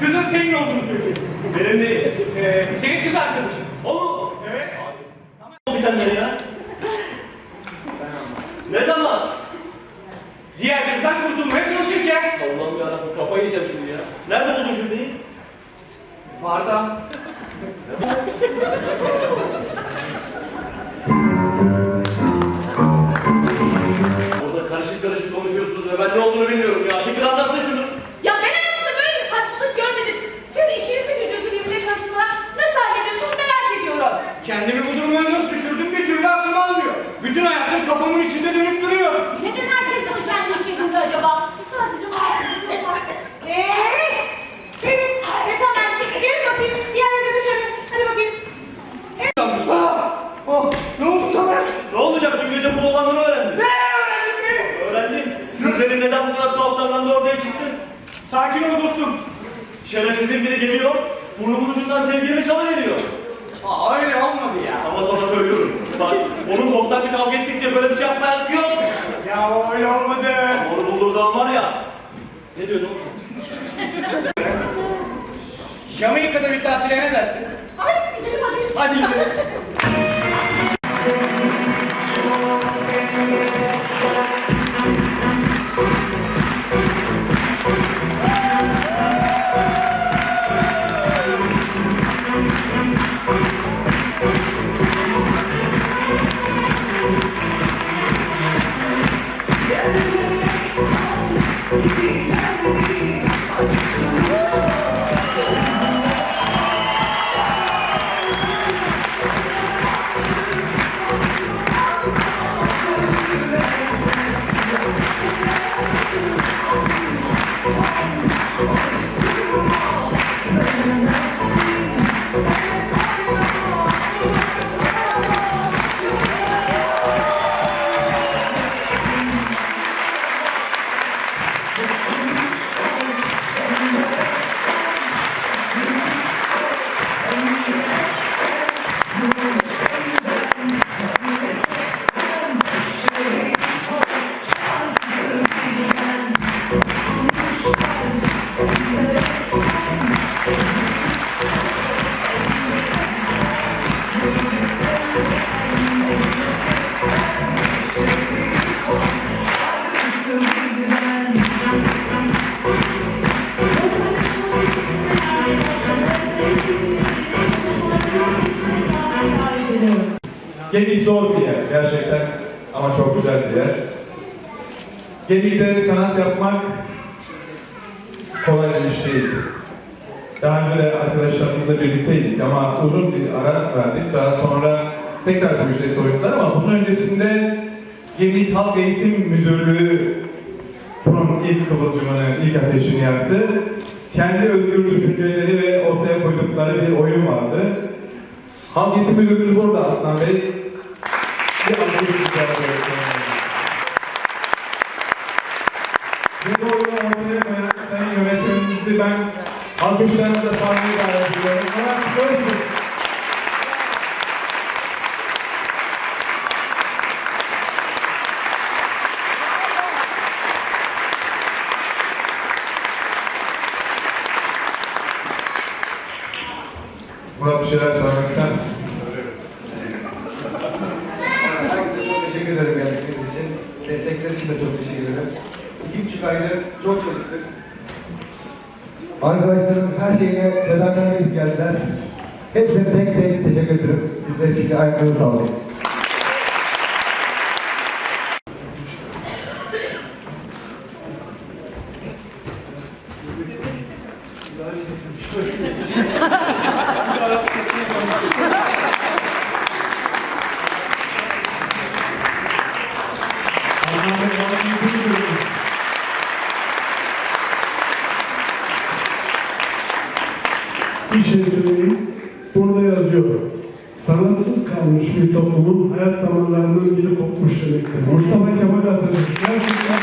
Kızın senin olduğunu söyleyeceksin. Benim değil. Ee, senin kız arkadaşın. O mu? Evet. Bir tane ya. Ne zaman? Diğer kızdan kurtulmaya çalışırken. Allah'ım yarabbim kafayı yiyeceğim şimdi ya. Nerede buldun Jülide'yi? Barda. Orada karışık karışık konuşuyorsunuz ve ben ne olduğunu bilmiyorum ya. Bir kız anlatsın Bütün hayatım kafamın içinde dönüp duruyor. Neden herkes bunu kendi işi buldu acaba? Bu sadece var. Eee? Evet, ve tamam. Gelin bakayım. Diğerleri dışarı. Hadi bakayım. Ah! Oh, ne oldu Tamer? Ne olacak? Dün gece burada olanları öğrendim. Ne öğrendin mi? Öğrendim. Jülide'nin neden bu kadar tuhaf davrandığı ortaya çıktı. Sakin ol dostum. Şerefsizin biri geliyor, burnumun ucundan sevgilimi çalıveriyor. Ya. Ne diyordun oğlum? Jamaika'da bir tatile ne dersin? Hadi gidelim hadi. Hadi gidelim. Obrigado. Gemik zor bir yer gerçekten ama çok güzel bir yer. Gemikte sanat yapmak kolay bir iş değil. Daha önce arkadaşlarımızla birlikteydik ama uzun bir ara verdik. Daha sonra tekrar bu işte oyunlar ama bunun öncesinde Gemik Halk Eğitim Müdürlüğü bunun ilk kıvılcımını, ilk ateşini yaktı. Kendi özgür düşünceleri ve ortaya koydukları bir oyun vardı. Halk Eğitim Müdürümüz burada Adnan Bey. Bir alkış rica ediyorum. Bu ortaya koyan sayın yönetmenimizi ben alkışlarınızla sahneye davet ediyorum. Ama böyle Murat bir şeyler söylemek ister misin? Teşekkür ederim geldikleri için. Destekler için de çok teşekkür ederim. İki buçuk aydır çok çalıştık. Arkadaşlarım her şeyine fedakarlık edip geldiler. Hepsine tek tek teşekkür ederim. Sizler için de ayaklarınızı sağlayın. Bir şey içerisindeyim. Şey Burada yazıyor. Sanatsız kalmış bir toplumun hayat damarlarının biri kopmuş demektir. Mustafa Kemal Atatürk. Gerçekten